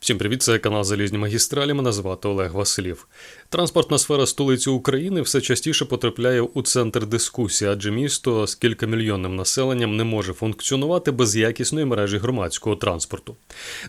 Всім привіт, це канал Залізні магістралі. Мене звати Олег Василів. Транспортна сфера столиці України все частіше потрапляє у центр дискусії, адже місто з кількамільйонним населенням не може функціонувати без якісної мережі громадського транспорту.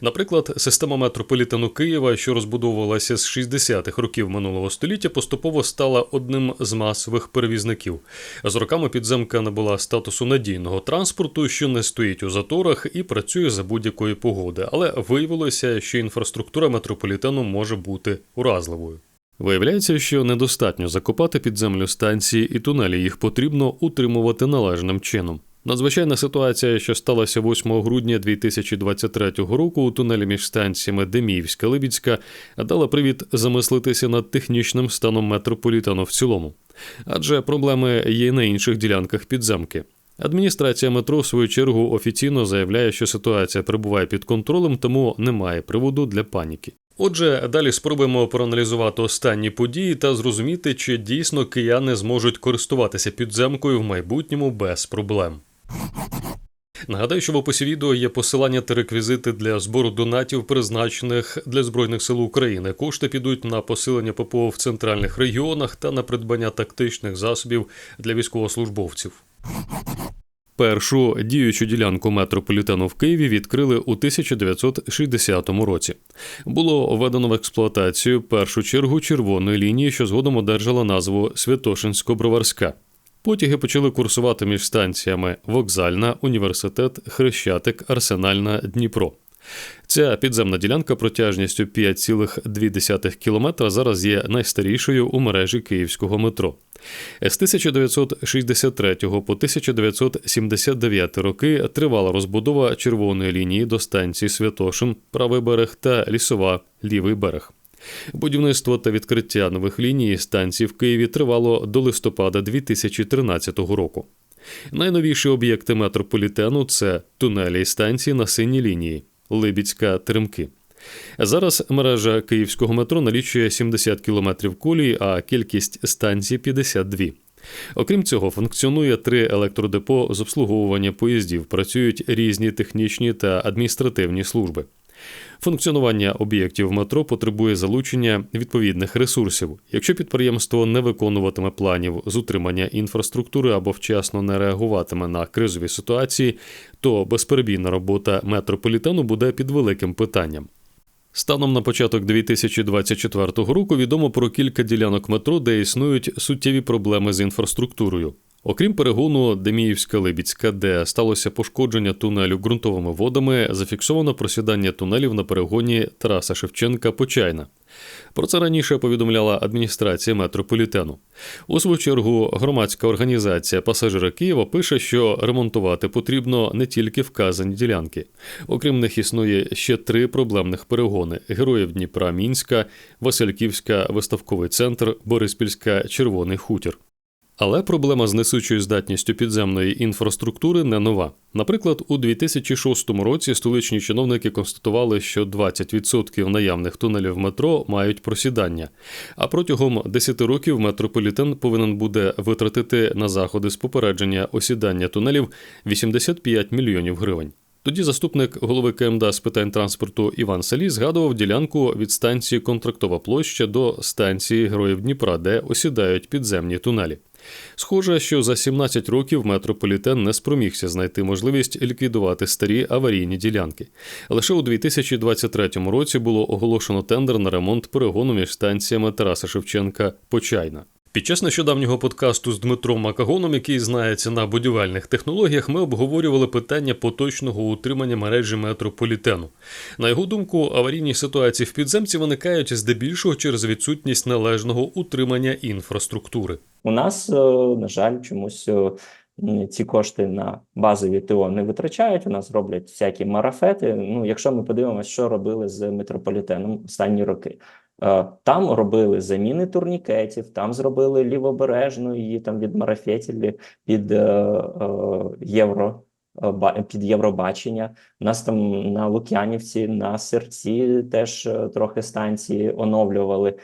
Наприклад, система метрополітену Києва, що розбудовувалася з 60-х років минулого століття, поступово стала одним з масових перевізників. З роками підземка набула статусу надійного транспорту, що не стоїть у заторах і працює за будь-якої погоди, але виявилося, що інфраструктура метрополітену може бути уразливою. Виявляється, що недостатньо закопати під землю станції і тунелі, їх потрібно утримувати належним чином. Надзвичайна ситуація, що сталася 8 грудня 2023 року у тунелі між станціями Деміївська Либідська, дала привід замислитися над технічним станом метрополітену в цілому. Адже проблеми є на інших ділянках підземки. Адміністрація метро, в свою чергу, офіційно заявляє, що ситуація перебуває під контролем, тому немає приводу для паніки. Отже, далі спробуємо проаналізувати останні події та зрозуміти, чи дійсно кияни зможуть користуватися підземкою в майбутньому без проблем. Нагадаю, що в описі відео є посилання та реквізити для збору донатів, призначених для Збройних сил України. Кошти підуть на посилення ППО в центральних регіонах та на придбання тактичних засобів для військовослужбовців. Першу діючу ділянку метрополітену в Києві відкрили у 1960 році. Було введено в експлуатацію першу чергу червоної лінії, що згодом одержала назву Святошинсько-Броварська. Потяги почали курсувати між станціями Вокзальна, Університет, Хрещатик, Арсенальна, Дніпро. Ця підземна ділянка протяжністю 5,2 км зараз є найстарішою у мережі київського метро. З 1963 по 1979 роки тривала розбудова червоної лінії до станції Святошин, правий берег та лісова лівий берег. Будівництво та відкриття нових ліній станцій в Києві тривало до листопада 2013 року. Найновіші об'єкти метрополітену це тунелі і станції на синій лінії Либідська Теремки. Зараз мережа київського метро налічує 70 кілометрів колії, а кількість станцій 52. Окрім цього, функціонує три електродепо з обслуговування поїздів, працюють різні технічні та адміністративні служби. Функціонування об'єктів метро потребує залучення відповідних ресурсів. Якщо підприємство не виконуватиме планів з утримання інфраструктури або вчасно не реагуватиме на кризові ситуації, то безперебійна робота метрополітену буде під великим питанням. Станом на початок 2024 року відомо про кілька ділянок метро, де існують суттєві проблеми з інфраструктурою. Окрім перегону Деміївська Либіцька, де сталося пошкодження тунелю ґрунтовими водами, зафіксовано просідання тунелів на перегоні Тараса Шевченка Почайна. Про це раніше повідомляла адміністрація метрополітену. У свою чергу, громадська організація Пасажира Києва пише, що ремонтувати потрібно не тільки вказані ділянки. Окрім них існує ще три проблемних перегони: Героїв Дніпра Мінська, Васильківська виставковий центр, Бориспільська Червоний Хутір. Але проблема з несучою здатністю підземної інфраструктури не нова. Наприклад, у 2006 році столичні чиновники констатували, що 20% наявних тунелів метро мають просідання. А протягом 10 років метрополітен повинен буде витратити на заходи з попередження осідання тунелів 85 мільйонів гривень. Тоді заступник голови КМДА з питань транспорту Іван Салі згадував ділянку від станції Контрактова площа до станції Героїв Дніпра, де осідають підземні тунелі. Схоже, що за 17 років метрополітен не спромігся знайти можливість ліквідувати старі аварійні ділянки. Лише у 2023 році було оголошено тендер на ремонт перегону між станціями Тараса Шевченка Почайна. Під час нещодавнього подкасту з Дмитром Макагоном, який знається на будівельних технологіях, ми обговорювали питання поточного утримання мережі метрополітену. На його думку, аварійні ситуації в підземці виникають здебільшого через відсутність належного утримання інфраструктури. У нас, е, на жаль, чомусь е, ці кошти на базові ТО не витрачають. У нас роблять всякі марафети. Ну, якщо ми подивимося, що робили з метрополітеном останні роки. Е, Там робили заміни турнікетів, там зробили лівобережну її там від марафетів під е, е, євро. Е, Під Євробачення. У нас там на Лук'янівці, на серці теж е, трохи станції оновлювали.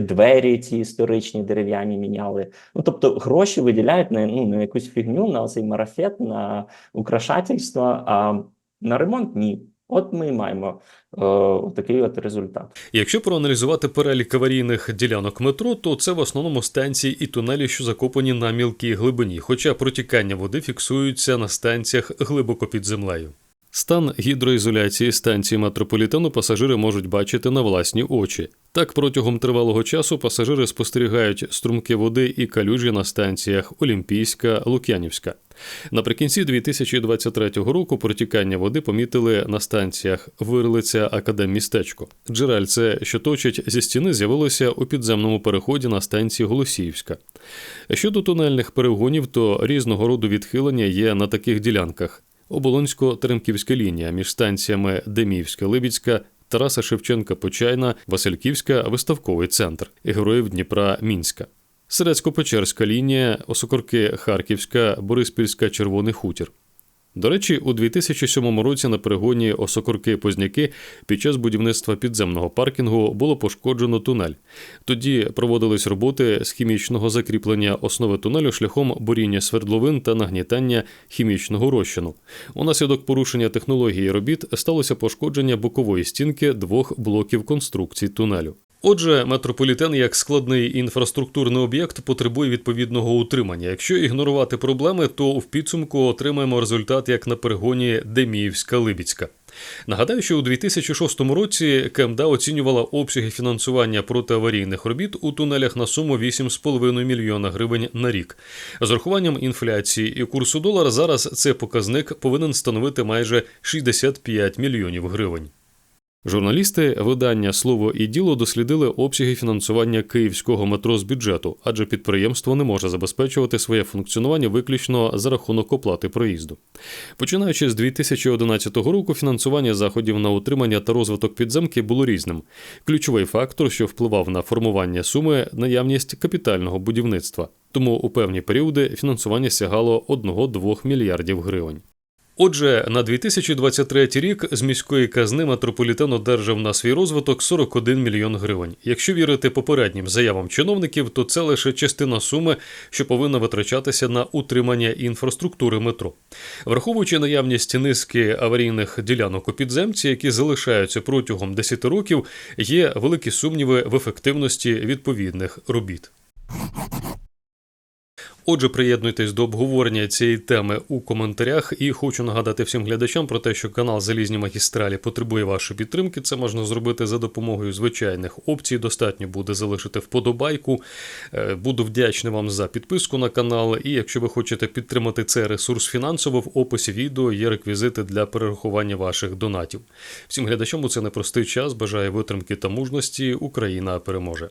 Двері ці історичні дерев'яні міняли. Ну тобто гроші виділяють на ну на якусь фігню, на цей марафет, на украшательство, а на ремонт ні. От ми маємо о, такий от результат. Якщо проаналізувати перелік аварійних ділянок метро, то це в основному станції і тунелі, що закопані на мілкій глибині, хоча протікання води фіксуються на станціях глибоко під землею. Стан гідроізоляції станції метрополітену пасажири можуть бачити на власні очі. Так, протягом тривалого часу пасажири спостерігають струмки води і калюжі на станціях Олімпійська, Лук'янівська. Наприкінці 2023 року протікання води помітили на станціях Вирлиця Академмістечко. Джерельце, що точить зі стіни, з'явилося у підземному переході на станції Голосіївська. Щодо тунельних перегонів, то різного роду відхилення є на таких ділянках: Оболонсько-Теремківська лінія між станціями Деміївська, Либідська. Тараса Шевченка Почайна, Васильківська, виставковий центр, Героїв Дніпра Мінська. Серецько-Печерська лінія, Осокорки Харківська, Бориспільська, Червоний хутір. До речі, у 2007 році на перегоні Осокорки-Позняки під час будівництва підземного паркінгу було пошкоджено тунель. Тоді проводились роботи з хімічного закріплення основи тунелю шляхом буріння свердловин та нагнітання хімічного розчину. Унаслідок порушення технології робіт сталося пошкодження бокової стінки двох блоків конструкцій тунелю. Отже, метрополітен як складний інфраструктурний об'єкт потребує відповідного утримання. Якщо ігнорувати проблеми, то в підсумку отримаємо результат як на перегоні Деміївська-Либідська. Нагадаю, що у 2006 році КМДА оцінювала обсяги фінансування протиаварійних робіт у тунелях на суму 8,5 мільйона гривень на рік. З урахуванням інфляції і курсу долара зараз цей показник повинен становити майже 65 мільйонів гривень. Журналісти видання Слово і діло дослідили обсяги фінансування київського метро з бюджету, адже підприємство не може забезпечувати своє функціонування виключно за рахунок оплати проїзду. Починаючи з 2011 року, фінансування заходів на утримання та розвиток підземки було різним. Ключовий фактор, що впливав на формування суми, наявність капітального будівництва. Тому у певні періоди фінансування сягало 1-2 мільярдів гривень. Отже, на 2023 рік з міської казни метрополітен одержав на свій розвиток 41 мільйон гривень. Якщо вірити попереднім заявам чиновників, то це лише частина суми, що повинна витрачатися на утримання інфраструктури метро. Враховуючи наявність низки аварійних ділянок у підземці, які залишаються протягом 10 років, є великі сумніви в ефективності відповідних робіт. Отже, приєднуйтесь до обговорення цієї теми у коментарях. І хочу нагадати всім глядачам про те, що канал Залізні магістралі потребує вашої підтримки. Це можна зробити за допомогою звичайних опцій. Достатньо буде залишити вподобайку. Е, Буду вдячний вам за підписку на канал. І якщо ви хочете підтримати цей ресурс фінансово, в описі відео є реквізити для перерахування ваших донатів. Всім глядачам у це непростий час. Бажаю витримки та мужності. Україна переможе.